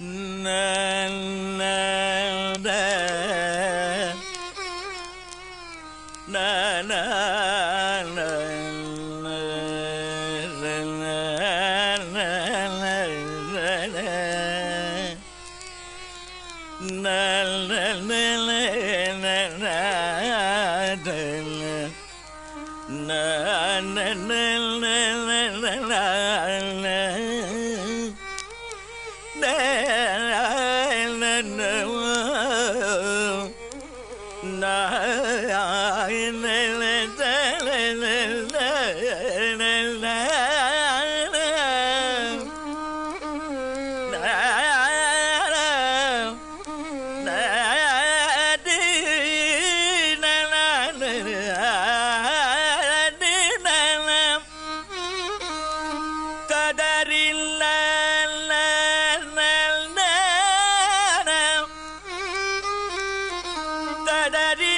na na na na na na na na that is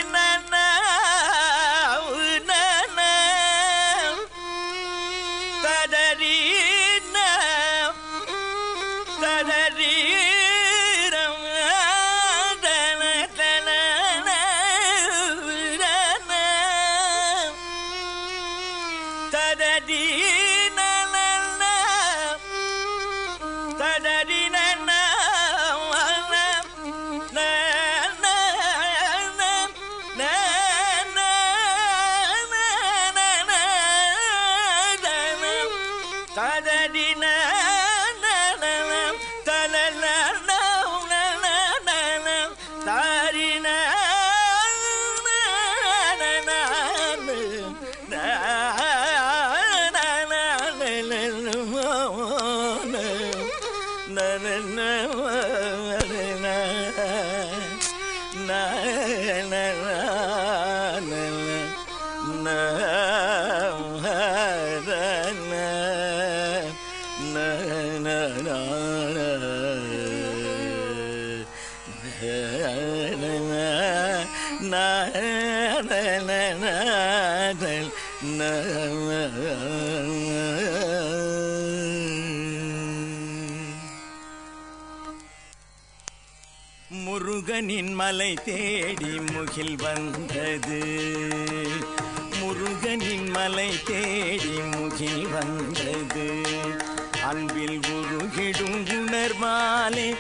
முருகனின் மலை தேடி முகில் வந்தது. முருகனின் மலை தேடி முகில் வந்தது. அன்பில் உருகிடும் உணர்வாலே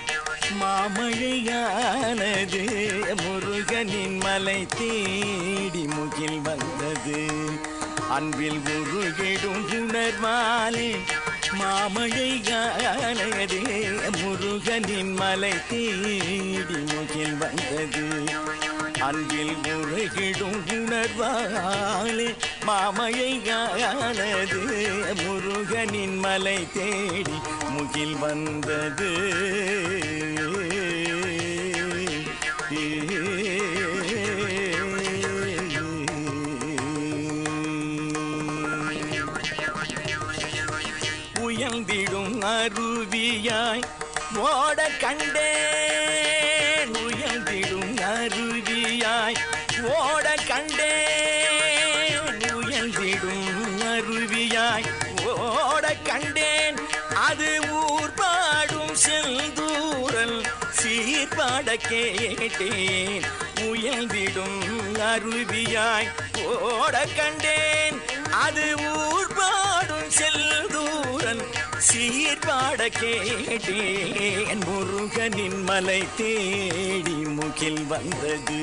மாமழையானது முருகனின் மலை தேடி முகில் வந்தது. அன்பில் உருகிடும் மாலை மாமழையானது முருகனின் மலை தேடி முகில் வந்தது. அன்பில் முறைகிடும் உணர்வாலே மாமழையானது முருகனின் மலை தேடி முகில் வந்தது. உயர்ந்திடும் அருவியாய் ஓட கண்டே சீர்பாட கேட்டேன். உயர்ந்திடும் அருவியாய் ஓட கண்டேன். அது ஊர் பாடும் செல்தூரன் சீர்பாட கேட்டேன். முருகனின் மலை தேடி முகில் வந்தது.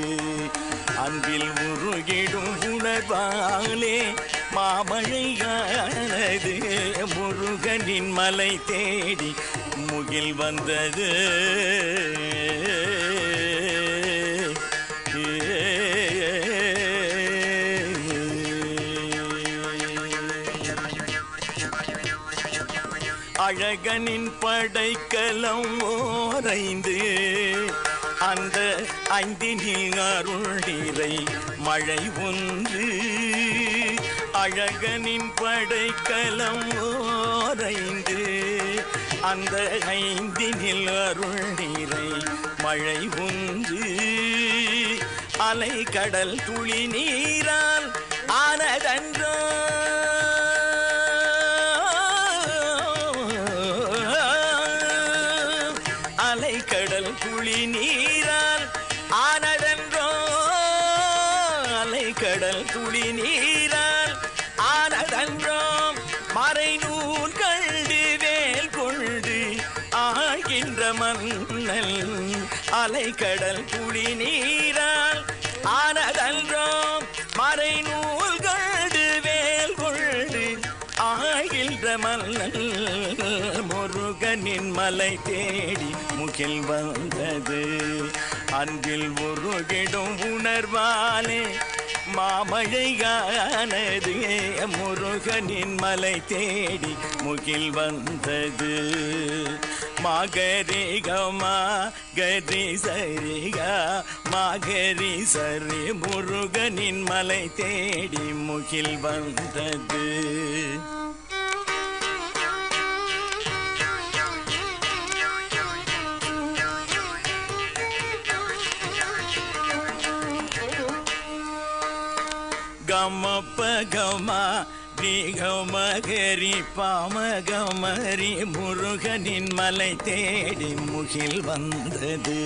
அன்பில் உருகிடும் உணர்வாலே மாமழையானது. முருகனின் மலை தேடி முகில் வந்தது. அழகனின் படைக்கலம் ஓரைந்து அந்த ஐந்தினில் அருள் மழை ஒன்று அழகனின் படைக்கலம் ஓரைந்து அந்த ஐந்தினில் அருள் நீரை மழை ஒன்று அலை கடல் துளி நீரால் ஆனதன் ஆனதன்றோ கடல் குழி நீரால் ஆனதென்றோ கடல் துளி நீரால் ஆனதென்றோ மறை நூல் கண்டு வேல் கொண்டு ஆகின்ற மன்னல் அலை கடல் துளி நீரால் ஆனதென்றோ மறை நூல் கண்டு வேல் கொண்டு ஆகின்ற மன்னல் முருகனின் மலை தேடி அருகில் வந்தது. அன்பில் முருகிடும் உணர்வாலே மாமழையானது முருகனின் மலை தேடி முகில் வந்தது. மகரிகமா கரி சரிகா மகரி சரி முருகனின் மலை தேடி முகில் வந்தது. கமப்ப கமா கமகரி பாமகமரி முருகனின் மலை தேடி முகில் வந்தது.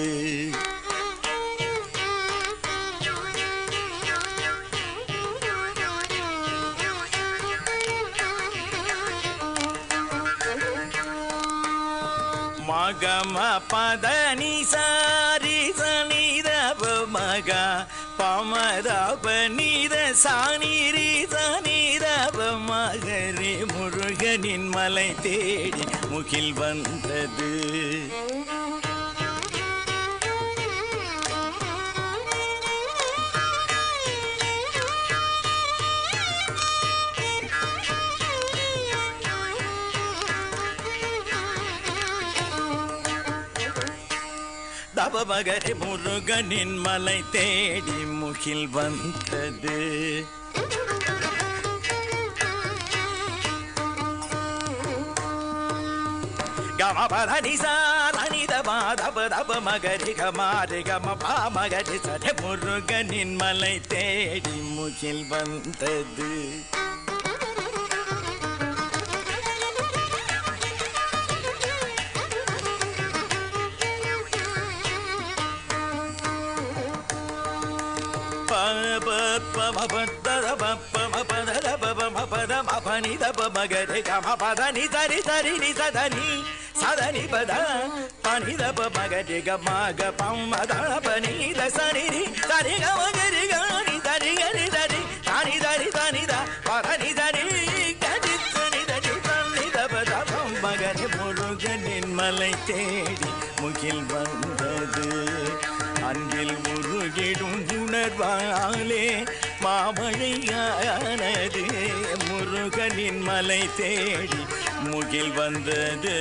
மகம பதனி சாரி சனிதவ மகா பமதப நீத சானிரி சனிதப மகரி முருகனின் மலை தேடி முகில் வந்தது தப மகரி முருகனின் மலை தேடி முகில் வந்தது గమ పదని సాని దమ దబ దబ మగరి గమారి గమ పా మగరి సరే முருகனின் மலை தேடி முகில் வந்தது పదని సరి సరి ని సదని సదని పద పని దప మగటి గ మగ పమ్మ దళ పని ద సరి ని సరి గ మగరి గ ని సరి గ ని సరి తని దరి తని ద పదని దరి గడి తని దరి తని దప దప మగని మురుగ నిన్మలై తేడి மலை தேடி முகில் வந்தது.